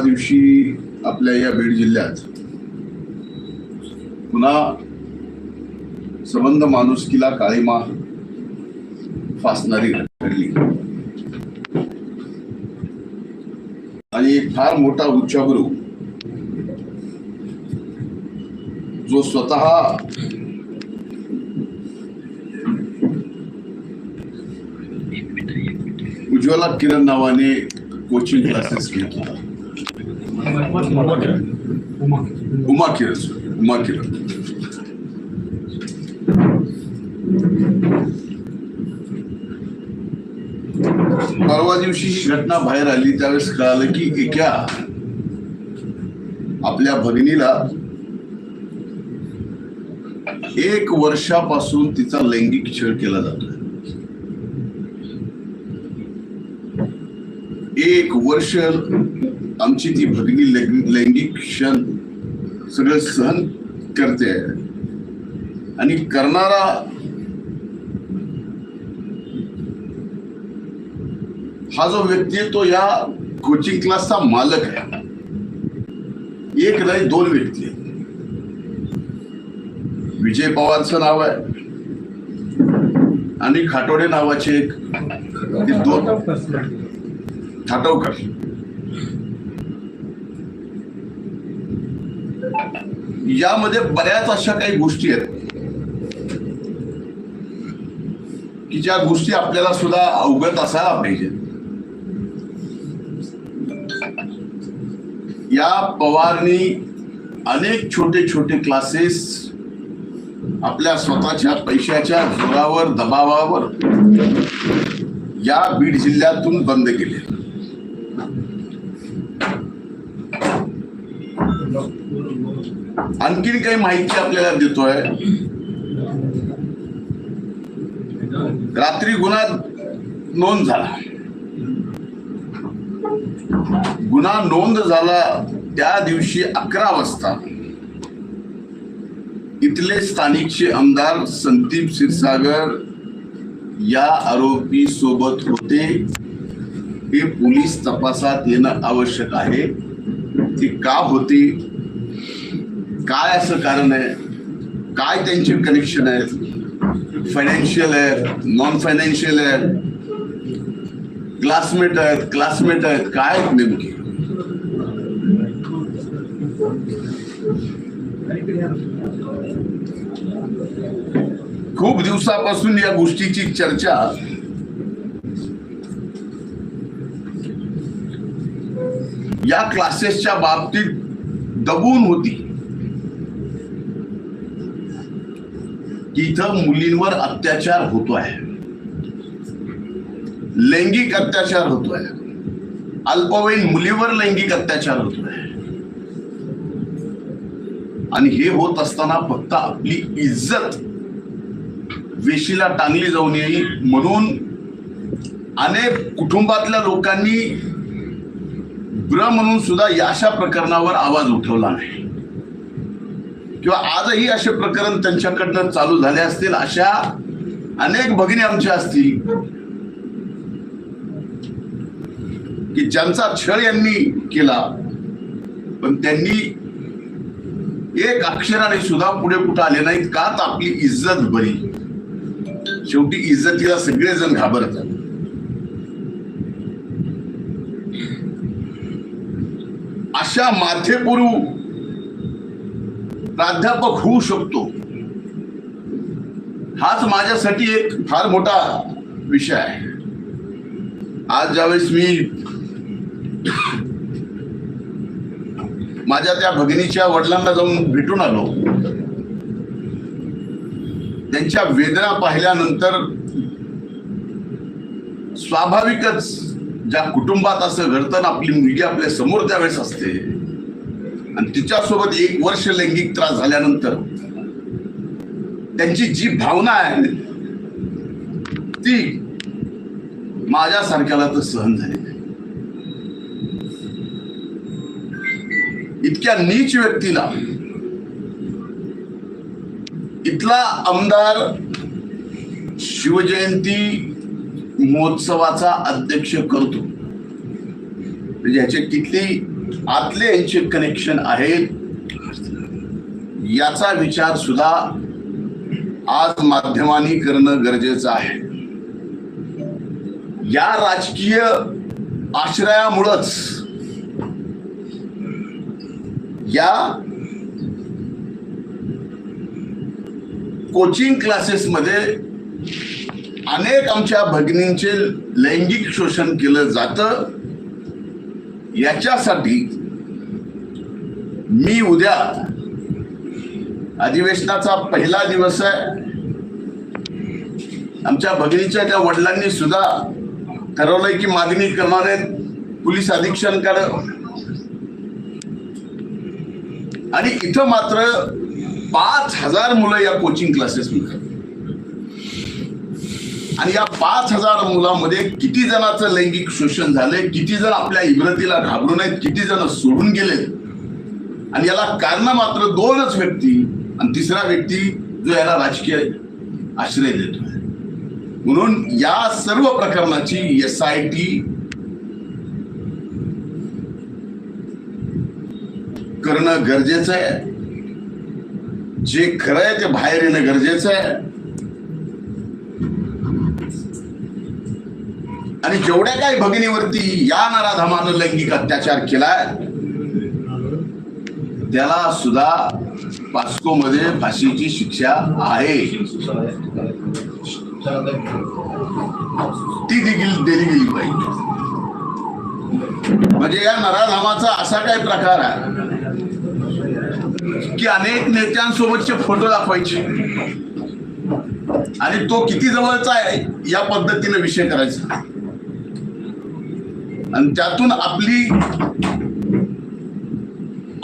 परवा दिवशी आपल्या या बीड जिल्ह्यात पुन्हा संबंध माणुसकीला काळीमा फासणारी घडली. आणि एक फार मोठा उच्चागुरु जो स्वतः उज्ज्वला किरण नावाने कोचिंग क्लासेस घेतला. उमा किरण उमा परवा दिवशी ही घटना बाहेर आली त्यावेळेस कळालं की एका आपल्या भगिनीला एक वर्षापासून तिचा लैंगिक छळ केला जातोय. एक वर्ष आमची ती भगिनी लैंग- लैंगिक क्षण सगळं सहन करते. आणि करणारा हा जो व्यक्ती आहे तो या कोचिंग क्लासचा मालक आहे. एक नाही दोन व्यक्ती आहेत. विजय पवारचं नाव आहे. आणि खाटोडे नावाचे एक. दोन. थाटवकर यामध्ये बऱ्याच अशा काही गोष्टी आहेत. की ज्या गोष्टी आपल्याला सुद्धा अवगत असायला पाहिजे. या पवारनी अनेक छोटे छोटे क्लासेस आपल्या स्वतःच्या पैशाच्या जोरावर दबावावर या बीड जिल्ह्यातून बंद केले. आणखीन काही माहिती आपल्याला देतोय? रात्री गुन्हा नोंद झाला. गुन्हा नोंद झाला त्या दिवशी अकरा वाजता. इथले स्थानिकचे आमदार संदीप क्षीरसागर या आरोपी सोबत होते. हे पोलीस तपासात येणं आवश्यक आहे. ते का होते? काय असं कारण आहे? काय त्यांचे कनेक्शन आहेत? फायनान्शियल आहेत नॉन फायनान्शियल आहेत? क्लासमेट आहेत क्लासमेट आहेत काय आहेत नेमके? खूप दिवसापासून या गोष्टीची चर्चा. या क्लासेसच्या बाबतीत दबून होती. की इथं मुलींवर अत्याचार होतो आहे लैंगिक अत्याचार होतोय. अल्पवयीन मुलीवर लैंगिक अत्याचार होतो आहे आणि हे होत असताना फक्त आपली इज्जत वेशीला टांगली जाऊ नये म्हणून अनेक कुटुंबातल्या लोकांनी ब्र म्हणून सुद्धा या अशा प्रकरणावर आवाज उठवला नाही. किंवा आजही असे प्रकरण त्यांच्याकडनं चालू झाले असतील अशा अनेक भगिनी आमच्या असतील की ज्यांचा छळ यांनी केला पण त्यांनी एक अक्षराने सुद्धा पुढे कुठं आले नाहीत. का तर आपली इज्जत बरी. शेवटी इज्जतीला सगळेजण घाबरतात. अशा माथेपुरू प्राध्यापक होऊ शकतो. हाच माझ्यासाठी एक फार मोठा विषय आहे. आज ज्यावेळेस मी माझ्या त्या भगिनीच्या वडिलांना जाऊन भेटून आलो त्यांच्या वेदना पाहिल्यानंतर स्वाभाविकच ज्या कुटुंबात असं घडतं ना आपली मुलगी आपल्यासमोर त्यावेळेस असते. आणि तिच्यासोबत एक वर्ष लैंगिक त्रास झाल्यानंतर त्यांची जी भावना आहे ती माझ्यासारख्याला तर सहन झाली नाही. इतक्या नीच व्यक्तीला इथला आमदार शिवजयंती महोत्सवाचा अध्यक्ष करतो. म्हणजे ह्याचे किती आतले यांचे कनेक्शन आहेत. याचा विचार सुद्धा आज माध्यमांनी करणं गरजेचं आहे. या राजकीय आश्रयामुळंच या कोचिंग क्लासेसमध्ये अनेक आमच्या भगिनींचे लैंगिक शोषण केलं जातं. याच्यासाठी मी उद्या अधिवेशनाचा पहिला दिवस आहे. आमच्या भगिनीच्या त्या वडिलांनी सुद्धा ठरवलंय की मागणी करणार आहेत पोलीस अधीक्षकांकडे. आणि इथं मात्र पाच हजार मुलं या कोचिंग क्लासेस मिळतात आणि या पाच हजार मुलांमध्ये किती जणांचं लैंगिक शोषण झालंय किती जण आपल्या इब्रतीला घाबरून आहेत किती जण सोडून गेलेत? आणि याला कारण मात्र दोनच व्यक्ती आणि तिसरा व्यक्ती जो याला राजकीय आश्रय देतोय म्हणून या सर्व प्रकरणाची एस आय टी करणं गरजेचं आहे. जे खरं आहे ते बाहेर येणं गरजेचं आहे. आणि जेवढ्या काही भगिनीवरती या नराधमानं लैंगिक अत्याचार केलाय त्याला सुद्धा पास्को मध्ये फाशीची शिक्षा आहे. ती देखील दिली गेली पाहिजे. म्हणजे या नराधामाचा असा काय प्रकार आहे की अनेक नेत्यांसोबतचे फोटो दाखवायचे. आणि तो किती जवळचा आहे या पद्धतीने विषय करायचा. आणि त्यातून आपली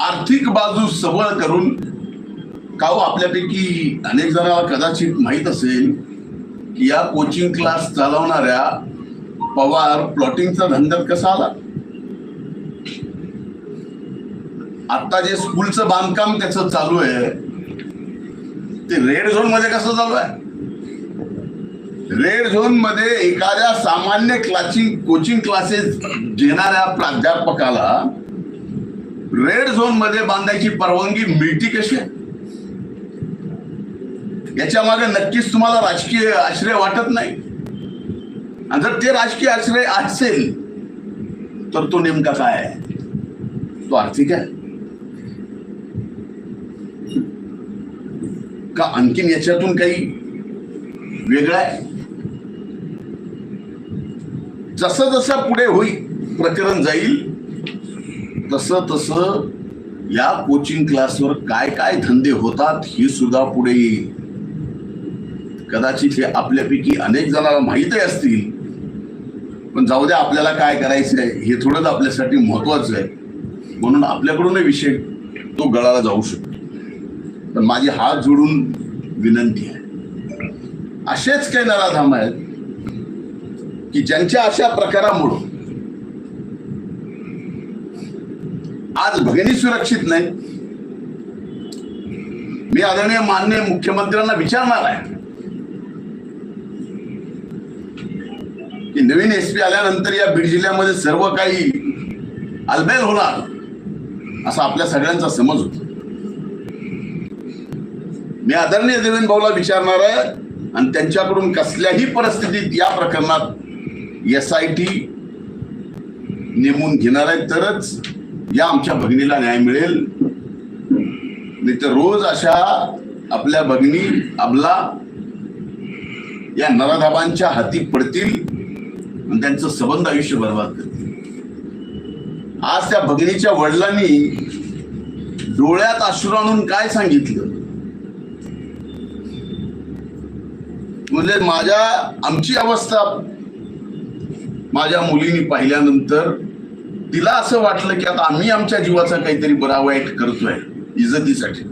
आर्थिक बाजू सबळ करून का हो आपल्यापैकी अनेक जणांना कदाचित माहीत असेल की या कोचिंग क्लास चालवणाऱ्या पवार प्लॉटिंगचा धंदा कसा आला? आता जे स्कूलचं बांधकाम त्याचं चालू आहे ते रेड झोनमध्ये कसं चालू आहे? रेड झोनमध्ये एखाद्या सामान्य क्लासिंग कोचिंग क्लासेस घेणाऱ्या प्राध्यापकाला रेड झोनमध्ये बांधायची परवानगी मिळती कशी? आहे? याच्या मागे नक्कीच तुम्हाला राजकीय आश्रय वाटत नाही. आणि जर ते राजकीय आश्रय असेल तर तो नेमका काय आहे? तो आर्थिक आहे. का आणखीन याच्यातून काही वेगळं आहे? जसं जसं पुढे होईल प्रकरण जाईल तसं तसं या कोचिंग क्लासवर काय काय धंदे होतात हे सुद्धा पुढे येईल. कदाचित हे आपल्यापैकी अनेक जणांना माहीतही असतील पण जाऊ द्या आपल्याला काय करायचं आहे हे थोडंच आपल्यासाठी महत्वाचं आहे. म्हणून आपल्याकडूनही विषय तो गळाला जाऊ शकतो. पण माझी हात जोडून विनंती आहे. असेच काही नराधाम आहेत की ज्यांच्या अशा प्रकारामुळं आज भगिनी सुरक्षित नाही. मी आदरणीय माननीय मुख्यमंत्र्यांना विचारणार आहे की नवीन एस पी आल्यानंतर या बीड जिल्ह्यामध्ये सर्व काही अलबेल होणार असा आपल्या सगळ्यांचा समज होतो. मी आदरणीय देवेंद्र भाऊला विचारणार आहे आणि त्यांच्याकडून कसल्याही परिस्थितीत या प्रकरणात एस आय टी नेमून घेणार आहे तरच या आमच्या भगिनीला न्याय मिळेल. नाही तर रोज अशा आपल्या भगिनी अबला या नराधाबांच्या हाती पडतील आणि त्यांचं संबंध आयुष्य बर्बाद करतील. आज त्या भगिनीच्या वडिलांनी डोळ्यात अश्रू आणून काय सांगितलं? म्हणजे माझ्या आमची अवस्था माझ्या मुलीने पाहिल्यानंतर तिला असं वाटलं की आता आम्ही आमच्या जीवाचा काहीतरी बरा वाईट करतोय इज्जतीसाठी.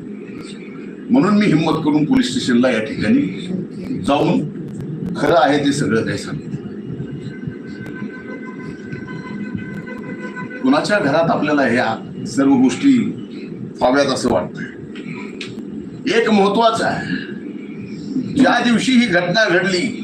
म्हणून मी हिंमत करून पोलीस स्टेशनला या ठिकाणी जाऊन खरं आहे ते सगळं काही सांगितलं. कुणाच्या घरात आपल्याला ह्या सर्व गोष्टी व्हाव्यात असं वाटतंय? एक महत्वाचं आहे. ज्या दिवशी ही घटना घडली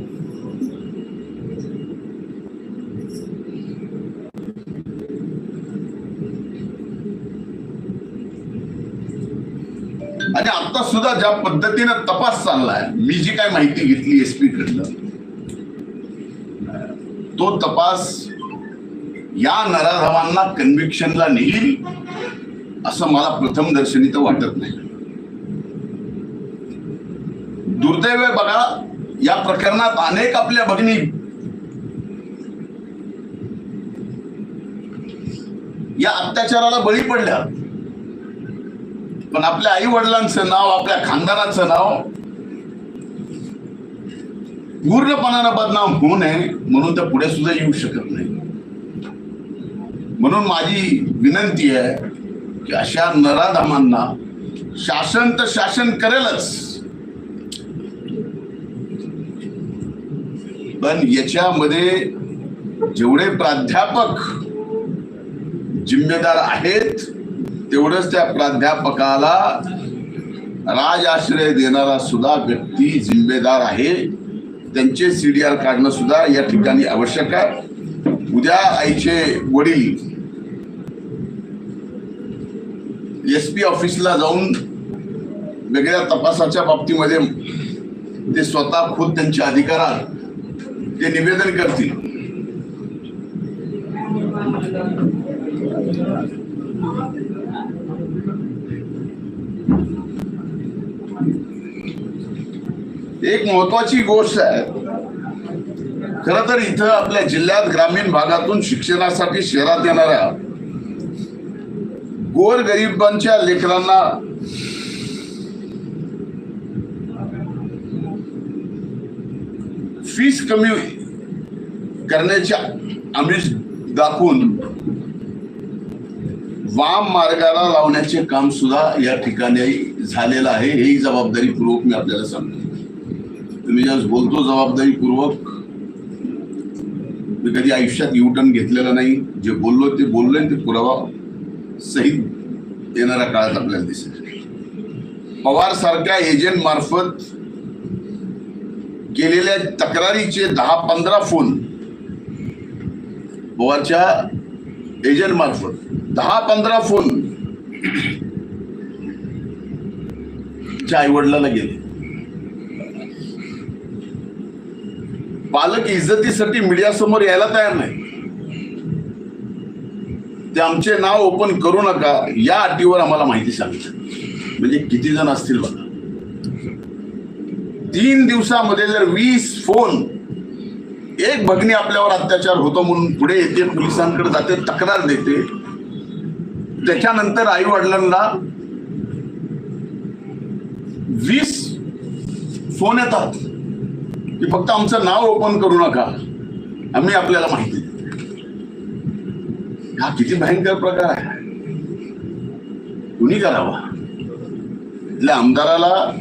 आता सुद्धा ज्या पद्धतीनं तपास चाललाय मी जी काय माहिती घेतली एस पी कडनं तो तपास या नराधवांना कन्व्हिक्शनला नेईल असं मला प्रथम दर्शनी तर वाटत नाही. दुर्दैव बघा या प्रकरणात अनेक आपल्या भगिनी या अत्याचाराला बळी पडल्या. पण आपल्या आई वडिलांचं नाव आपल्या खानदानाचं नाव पूर्णपणानं बदनाम होऊ नये म्हणून तर पुढे सुद्धा येऊ शकत नाही. म्हणून माझी विनंती आहे की अशा नराधामांना शासन तर शासन करेलच. पण याच्यामध्ये जेवढे प्राध्यापक जिम्मेदार आहेत तेवढंच त्या प्राध्यापकाला राज आश्रय देणारा सुद्धा व्यक्ती जिम्मेदार आहे. त्यांचे सी डी आर काढणं सुद्धा या ठिकाणी आवश्यक आहे. उद्या आईचे वडील एस पी ऑफिसला जाऊन वेगळ्या तपासाच्या बाबतीमध्ये ते स्वतः खुद त्यांच्या अधिकारात ते निवेदन करतील. एक महत्वाची गोष्ट आहे. खर तर इथं आपल्या जिल्ह्यात ग्रामीण भागातून शिक्षणासाठी शहरात येणाऱ्या गोर गरिबांच्या लेकरांना फीस कमी करण्याच्या आमिष दाखवून वाम मार्गाला लावण्याचे काम सुद्धा या ठिकाणी झालेलं आहे. ही जबाबदारीपूर्वक मी आपल्याला सांगतो. तुम्ही ज्यावेळेस बोलतो जबाबदारीपूर्वक मी कधी आयुष्यात युटर्न घेतलेलं नाही. जे बोललो ते बोललो ते पुरावा सहित येणाऱ्या काळात आपल्याला दिसेल. पवार सारख्या एजंट मार्फत केलेल्या तक्रारीचे दहा पंधरा फोन पवारच्या एजंट मार्फत. दहा पंधरा फोन आई वडिलाला गेले. पालक इज्जतीसाठी मीडिया समोर यायला तयार नाही. ते आमचे नाव ओपन करू नका या अटीवर आम्हाला माहिती सांगितलं. म्हणजे किती जण असतील बघा. तीन दिवसामध्ये जर वीस फोन एक भगिनी आपल्यावर अत्याचार होतो म्हणून पुढे येते पोलिसांकडे जाते तक्रार देते त्याच्यानंतर आई वडिलांना वीस फोन येतात. की फक्त आमचं नाव ओपन करू नका. आम्ही आपल्याला माहिती हा किती भयंकर प्रकार आहे. कुणी करावा? इथल्या आमदाराला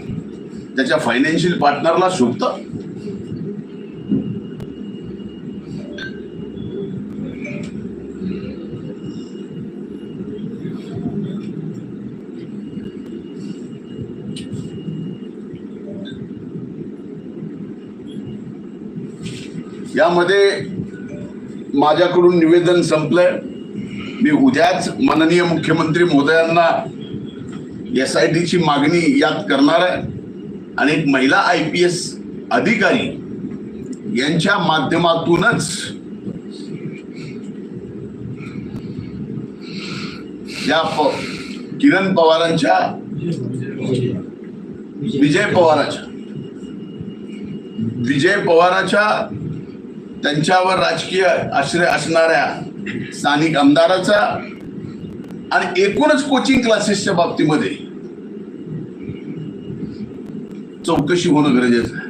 त्याच्या फायनान्शियल पार्टनरला शोधतं यामध्ये माझ्याकडून निवेदन संपलंय. मी उद्याच माननीय मुख्यमंत्री महोदयांना एस आय टीची मागणी यात करणार आहे. आणि एक महिला आय पी एस अधिकारी यांच्या माध्यमातूनच या प- किरण पवारांच्या विजय पवाराच्या विजय पवाराच्या त्यांच्यावर राजकीय आश्रय असणाऱ्या स्थानिक आमदाराचा आणि एकूणच कोचिंग क्लासेसच्या बाबतीमध्ये चौकशी होणं गरजेचं आहे.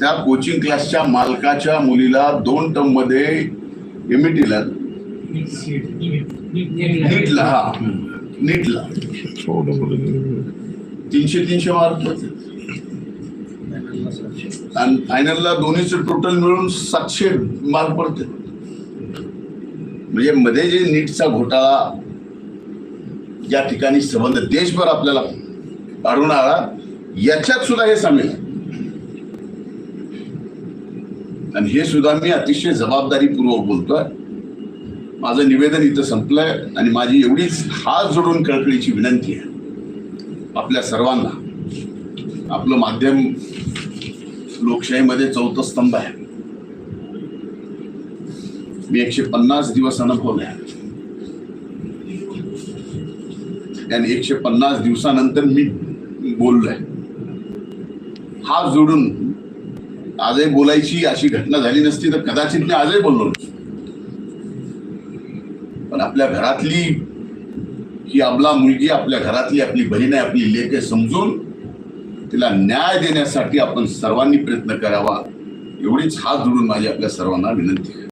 त्या कोचिंग क्लासच्या मालकाच्या मुलीला दोन टर्ममध्ये एमईटीला नीटला हा नीटला. तीनशे तीनशे मार्क आणि फायनलला दोन्हीचे टोटल मिळून सातशे मार्क पडते म्हणजे मध्ये जे नीटचा घोटाळा या ठिकाणी संबंध देशभर आपल्याला आढळून आला याच्यात सुद्धा हे सामील आणि हे सुद्धा मी अतिशय जबाबदारीपूर्वक बोलतोय. माझं निवेदन इथं संपलंय आणि माझी एवढीच हात जोडून कळकळीची विनंती आहे. आपल्या सर्वांना. आपलं माध्यम लोकशाहीमध्ये चौथा स्तंभ आहे. मी एकशे पन्नास दिवस अनुभवले आणि एकशे पन्नास दिवसानंतर मी बोललोय. हात जोडून आजही बोलायची अशी घटना झाली नसती तर कदाचित मी आजही बोललो पण आपल्या घरातली ही आपला मुलगी आपल्या घरातली आपली बहीण आहे आपली लेख आहे समजून तिला न्याय देण्यासाठी आपण सर्वांनी प्रयत्न करावा एवढीच हात जोडून माझी आपल्या सर्वांना विनंती आहे.